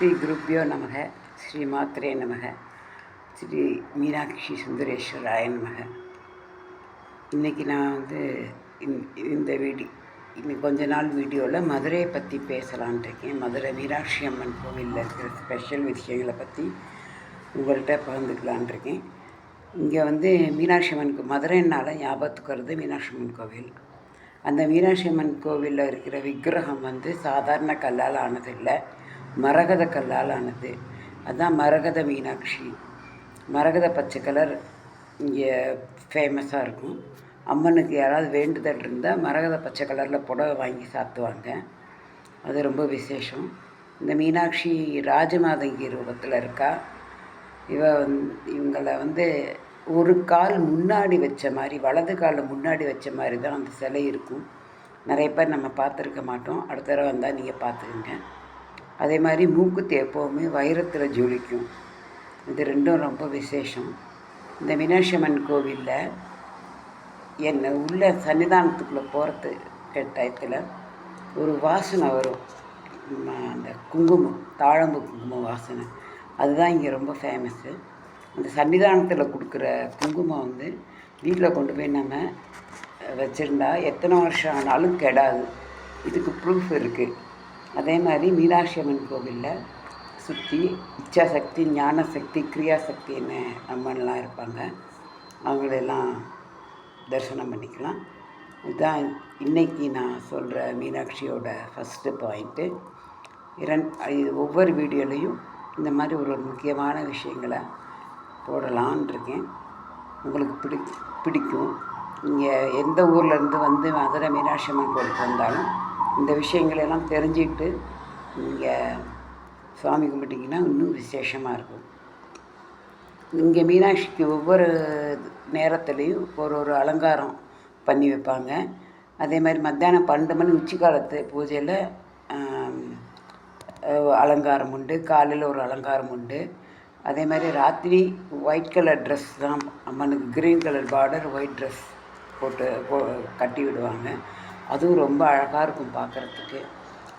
ஸ்ரீ குருப்பியோ நமக ஸ்ரீ மாத்திரே நமக ஸ்ரீ மீனாட்சி சுந்தரேஸ்வராய நமக. இன்றைக்கி நான் வந்து இந் இந்த வீடி இன்னும் கொஞ்ச நாள் வீடியோவில் மதுரையை பற்றி பேசலான் இருக்கேன். மதுரை மீனாட்சி அம்மன் கோவிலில் இருக்கிற ஸ்பெஷல் விஷயங்களை பற்றி உங்கள்கிட்ட பகிர்ந்துக்கலான் இருக்கேன். இங்கே வந்து மீனாட்சி அம்மன் மதுரைனால ஞாபகத்துக்கு வருது மீனாட்சி அம்மன் கோவில். அந்த மீனாட்சி அம்மன் கோவிலில் இருக்கிற விக்கிரகம் வந்து சாதாரண கல்லால் ஆனதில்லை. மரகத கல்லால் ஆனது அதுதான் மரகத மீனாட்சி. மரகத பச்சை கலர் இங்கே ஃபேமஸாக இருக்கும். அம்மனுக்கு யாராவது வேண்டுதல் இருந்தால் மரகத பச்சை கலரில் புடவை வாங்கி சாத்துவாங்க. அது ரொம்ப விசேஷம். இந்த மீனாட்சி ராஜமாதங்கி ரூபத்தில் இருக்கா. இவ வந் இவங்களை வந்து ஒரு கால் முன்னாடி வச்ச மாதிரி வலது காலில் முன்னாடி வச்ச மாதிரி தான் அந்த சிலை இருக்கும். நிறைய பேர் நம்ம பார்த்துருக்க மாட்டோம். அடுத்த தடவை வந்தால் நீங்கள் பார்த்துக்குங்க. அதே மாதிரி மூக்குத்தி எப்போவுமே வைரத்தில் ஜொலிக்கும். இது ரெண்டும் ரொம்ப விசேஷம். இந்த மீனாட்சி அம்மன் கோவிலில் என்னை உள்ள சன்னிதானத்துக்குள்ளே போகிறது டயத்தில் ஒரு வாசனை வரும். அந்த குங்குமம் தாழம்பு குங்குமம் வாசனை. அதுதான் இங்கே ரொம்ப ஃபேமஸ்ஸு அந்த சன்னிதானத்தில் கொடுக்குற குங்குமம் வந்து வீட்டில் கொண்டு போய் நம்ம வச்சுருந்தா எத்தனை வருஷம் ஆனாலும் கெடாது. இதுக்கு ப்ரூஃப் இருக்குது அதே மாதிரி மீனாட்சி அம்மன் கோவிலில் சுற்றி இச்சாசக்தி ஞானசக்தி கிரியாசக்தின்னு அம்மன்லாம் இருப்பாங்க அவங்களெல்லாம் தரிசனம் பண்ணிக்கலாம். இதுதான் இன்னைக்கு நான் சொல்கிற மீனாட்சியோட ஃபஸ்ட்டு பாயிண்ட்டு இரண் இது ஒவ்வொரு வீடியோலையும் இந்த மாதிரி ஒரு ஒரு முக்கியமான விஷயங்களை போடலான் இருக்கேன். உங்களுக்கு பிடி பிடிக்கும். நீங்கள் எந்த ஊர்லேருந்து வந்து மதுரை மீனாட்சி அம்மன் கோயிலுக்கு வந்தாலும் இந்த விஷயங்களெல்லாம் தெரிஞ்சுக்கிட்டு நீங்கள் சுவாமி கும்பிட்டிங்கன்னா இன்னும் விசேஷமாக இருக்கும். இங்கே மீனாட்சிக்கு ஒவ்வொரு நேரத்துலேயும் ஒரு ஒரு அலங்காரம் பண்ணி வைப்பாங்க. அதே மாதிரி மத்தியானம் பன்னெண்டு மணி உச்சி காலத்து பூஜையில் அலங்காரம் உண்டு. காலையில் ஒரு அலங்காரம் உண்டு. அதே மாதிரி ராத்திரி ஒயிட் கலர் ட்ரெஸ் தான். அம்மனுக்கு green colour border white dress போட்டு போ கட்டி விடுவாங்க. அதுவும் ரொம்ப அழகாக இருக்கும் பார்க்குறதுக்கு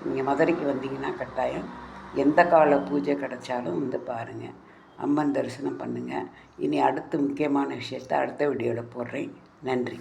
நீங்கள் மதுரைக்கு வந்தீங்கன்னா கட்டாயம் எந்த கால பூஜை கிடைச்சாலும் வந்து பாருங்கள் அம்மன் தரிசனம் பண்ணுங்கள் இனி அடுத்து முக்கியமான விஷயத்தை அடுத்த வீடியோவில் போடுறேன். நன்றி.